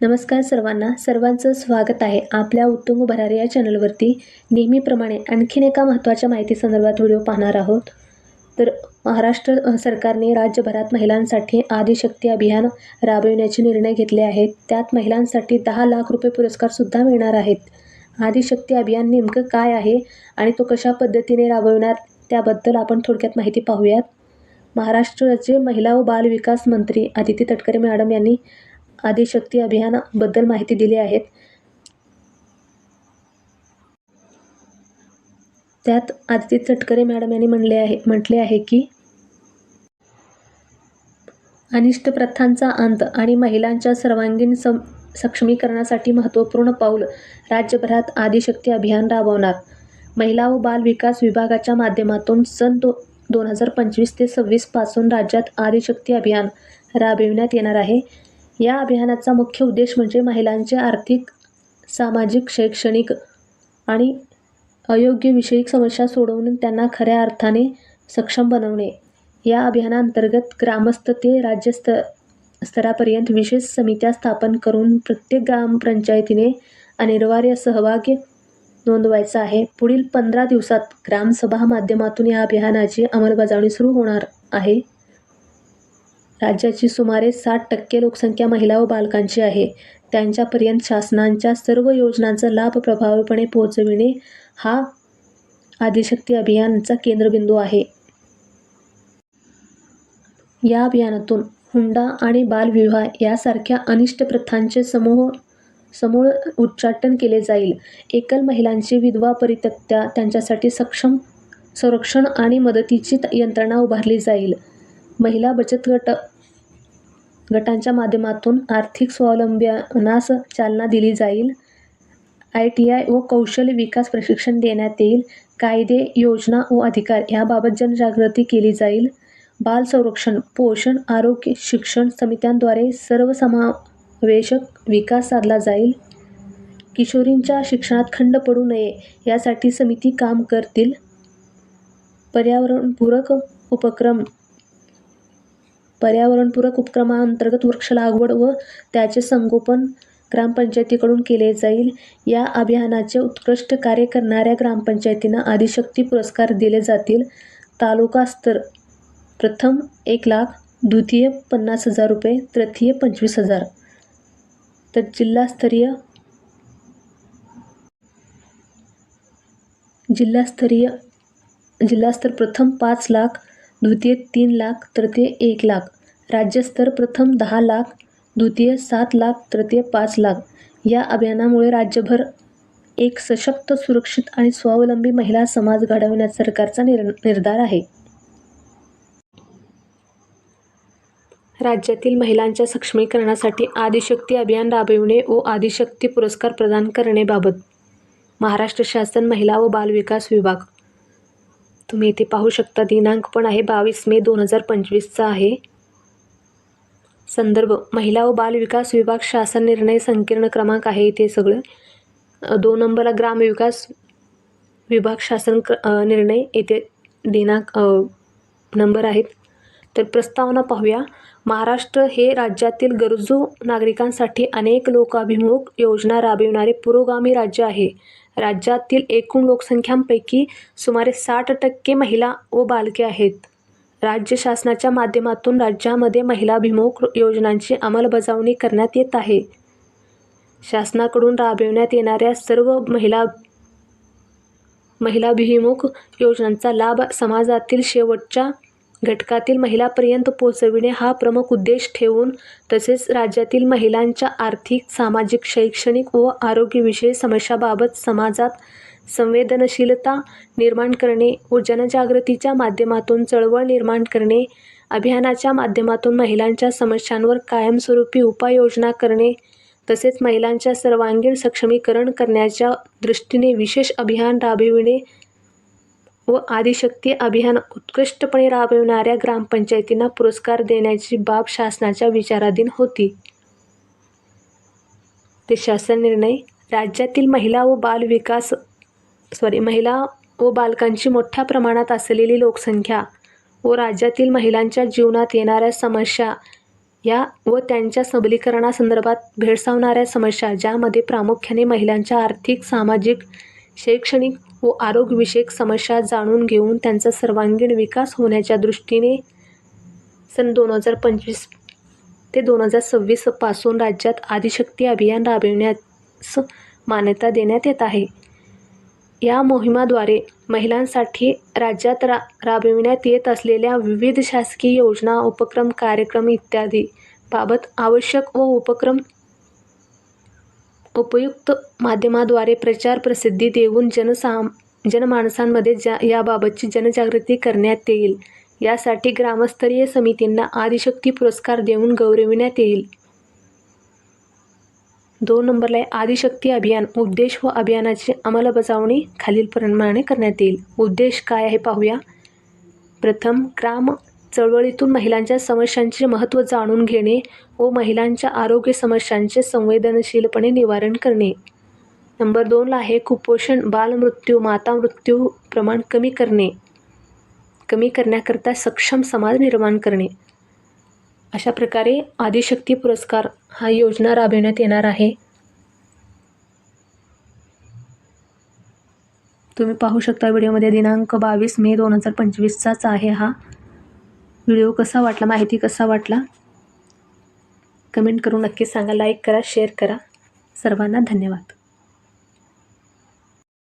नमस्कार सर्वांना सर्वांचं स्वागत आहे आपल्या उत्तुंग भरारे या चॅनलवरती. नेहमीप्रमाणे आणखीन एका महत्त्वाच्या माहितीसंदर्भात व्हिडिओ पाहणार आहोत. तर महाराष्ट्र सरकारने राज्यभरात महिलांसाठी आदिशक्ती अभियान राबविण्याचे निर्णय घेतले आहेत. त्यात महिलांसाठी दहा लाख रुपये पुरस्कारसुद्धा मिळणार आहेत. आदिशक्ती अभियान नेमकं काय आहे आणि तो कशा पद्धतीने राबविणार त्याबद्दल आपण थोडक्यात माहिती पाहूयात. महाराष्ट्राचे महिला व बाल विकास मंत्री आदिती तटकरे मॅडम यांनी आदिशक्ती अभियानाबद्दल माहिती दिली आहेत. त्यात आदिती तटकरे मॅडम यांनी म्हणले आहे म्हटले आहे की अनिष्ट प्रथांचा अंत आणि महिलांच्या सर्वांगीण सम सक्षमीकरणासाठी महत्त्वपूर्ण पाऊल राज्यभरात आदिशक्ती अभियान राबवणार. महिला व बाल विकास विभागाच्या माध्यमातून सन दो दोन हजार पंचवीस ते सव्वीसपासून राज्यात आदिशक्ती अभियान राबविण्यात येणार आहे. या अभियानाचा मुख्य उद्देश म्हणजे महिलांचे आर्थिक सामाजिक शैक्षणिक आणि अयोग्यविषयक समस्या सोडवून त्यांना खऱ्या अर्थाने सक्षम बनवणे. या अभियानाअंतर्गत ग्रामस्थ ते राज्यस्त स्तरापर्यंत विशेष समित्या स्थापन करून प्रत्येक ग्रामपंचायतीने अनिवार्य सहभाग नोंदवायचा आहे. पुढील पंधरा दिवसात ग्रामसभा माध्यमातून या अभियानाची अंमलबजावणी सुरू होणार आहे. राज्याची सुमारे साठ टक्के लोकसंख्या महिला व बालकांची आहे. त्यांच्यापर्यंत शासनांच्या सर्व योजनांचा लाभ प्रभावीपणे पोहोचविणे हा आदिशक्ती अभियानाचा केंद्रबिंदू आहे. या अभियानातून हुंडा आणि बालविवाह यासारख्या अनिष्ट प्रथांचे समूह समूळ उच्चाटन केले जाईल. एकल महिलांची विधवा परित्यक्त्या त्यांच्यासाठी सक्षम संरक्षण आणि मदतीची यंत्रणा उभारली जाईल. महिला बचत गट गटांच्या माध्यमातून आर्थिक स्वावलंबनास चालना दिली जाईल. आय टी आय व कौशल्य विकास प्रशिक्षण देण्यात येईल. कायदे योजना व अधिकार याबाबत जनजागृती केली जाईल. बाल संरक्षण पोषण आरोग्य शिक्षण समित्यांद्वारे सर्वसमावेशक विकास साधला जाईल. किशोरींच्या शिक्षणात खंड पडू नये यासाठी समिती काम करतील. पर्यावरणपूरक उपक्रम पर्यावरणपूरक उपक्रमांतर्गत वृक्ष लागवड व त्याचे संगोपन ग्रामपंचायतीकडून केले जाईल. या अभियानाचे उत्कृष्ट कार्य करणाऱ्या ग्रामपंचायतींना आदिशक्ती पुरस्कार दिले जातील. तालुका स्तर प्रथम एक लाख द्वितीय पन्नास हजार रुपये तृतीय पंचवीस हजार. तर जिल्हास्तरीय जिल्हास्तरीय जिल्हास्तर प्रथम पाच लाख द्वितीय तीन लाख तृतीय एक लाख. राज्यस्तर प्रथम दहा लाख द्वितीय सात लाख तृतीय पाच लाख. या अभियानामुळे राज्यभर एक सशक्त सुरक्षित आणि स्वावलंबी महिला समाज घडवण्याचा सरकारचा निर निर्धार आहे. राज्यातील महिलांच्या सक्षमीकरणासाठी आदिशक्ती अभियान राबविणे व आदिशक्ती पुरस्कार प्रदान करण्याबाबत महाराष्ट्र शासन महिला व बालविकास विभाग तुम्ही इथे पाहू शकता दिनांक पण आहे बावीस मे दोन हजार पंचवीसचा आहे. संदर्भ महिला व बाल विकास विभाग शासन निर्णय संकीर्ण क्रमांक आहे इथे सगळं. दोन नंबरला ग्रामविकास विभाग शासन क निर्णय येथे दिनांक नंबर आहेत. तर प्रस्तावना पाहूया. महाराष्ट्र हे राज्यातील गरजू नागरिकांसाठी अनेक लोकाभिमुख योजना राबविणारे पुरोगामी राज्य आहे. राज्यातील एकूण लोकसंख्यांपैकी सुमारे साठ टक्के महिला व बालके आहेत. राज्य शासनाच्या माध्यमातून राज्यामध्ये महिलाभिमुख योजनांची अंमलबजावणी करण्यात येत आहे. शासनाकडून राबविण्यात येणाऱ्या सर्व महिला महिलाभिमुख योजनांचा लाभ समाजातील शेवटच्या घटकातील महिलापर्यंत पोहोचविणे हा प्रमुख उद्देश ठेवून तसेच राज्यातील महिलांच्या आर्थिक सामाजिक शैक्षणिक व आरोग्यविषयी समस्याबाबत समाजात संवेदनशीलता निर्माण करणे व जनजागृतीच्या माध्यमातून चळवळ निर्माण करणे अभियानाच्या माध्यमातून महिलांच्या समस्यांवर कायमस्वरूपी उपाययोजना करणे तसेच महिलांच्या सर्वांगीण सक्षमीकरण करण्याच्या दृष्टीने विशेष अभियान राबविणे व आदिशक्ती अभियान उत्कृष्टपणे राबविणाऱ्या ग्रामपंचायतींना पुरस्कार देण्याची बाब शासनाच्या विचाराधीन होती. ते शासन निर्णय राज्यातील महिला व बाल विकास सॉरी महिला व बालकांची मोठ्या प्रमाणात असलेली लोकसंख्या व राज्यातील महिलांच्या जीवनात येणाऱ्या समस्या या व त्यांच्या सबलीकरणासंदर्भात भेडसावणाऱ्या समस्या ज्यामध्ये प्रामुख्याने महिलांच्या आर्थिक सामाजिक शैक्षणिक व आरोग्यविषयक समस्या जाणून घेऊन त्यांचा सर्वांगीण विकास होण्याच्या दृष्टीने सन दोन हजार पंचवीस ते दोन हजार सव्वीसपासून राज्यात आदिशक्ती अभियान राबविण्यास मान्यता देण्यात येत आहे. या मोहिमाद्वारे महिलांसाठी राज्यात रा राबविण्यात येत असलेल्या विविध शासकीय योजना उपक्रम कार्यक्रम इत्यादी बाबत आवश्यक व उपक्रम उपयुक्त माध्यमाद्वारे प्रचार प्रसिद्धी देऊन जनसाम जनमानसांमध्ये ज्या याबाबतची जनजागृती करण्यात येईल. यासाठी ग्रामस्तरीय समितींना आदिशक्ती पुरस्कार देऊन गौरविण्यात येईल. दोन नंबरला आहे आदिशक्ती अभियान. उद्देश व अभियानाची अंमलबजावणी खालीलप्रमाणे करण्यात येईल. उद्देश काय आहे पाहूया. प्रथम ग्राम चळवळीतून महिलांच्या समस्यांचे महत्त्व जाणून घेणे व महिलांच्या आरोग्य समस्यांचे संवेदनशीलपणे निवारण करणे. नंबर दोनला आहे कुपोषण बालमृत्यू माता मृत्यू प्रमाण कमी करणे. कमी करण्याकरता सक्षम समाज निर्माण करणे. अशा प्रकारे आदिशक्ती पुरस्कार हा योजना राबविण्यात येणार आहे. तुम्ही पाहू शकता व्हिडिओमध्ये दिनांक बावीस मे दोन हजार पंचवीसचाच आहे हा. व्हिडिओ कसा वाटला माहिती कसा वाटला? कमेंट करून नक्की सांगा लाईक करा शेअर करा. सर्वांना धन्यवाद.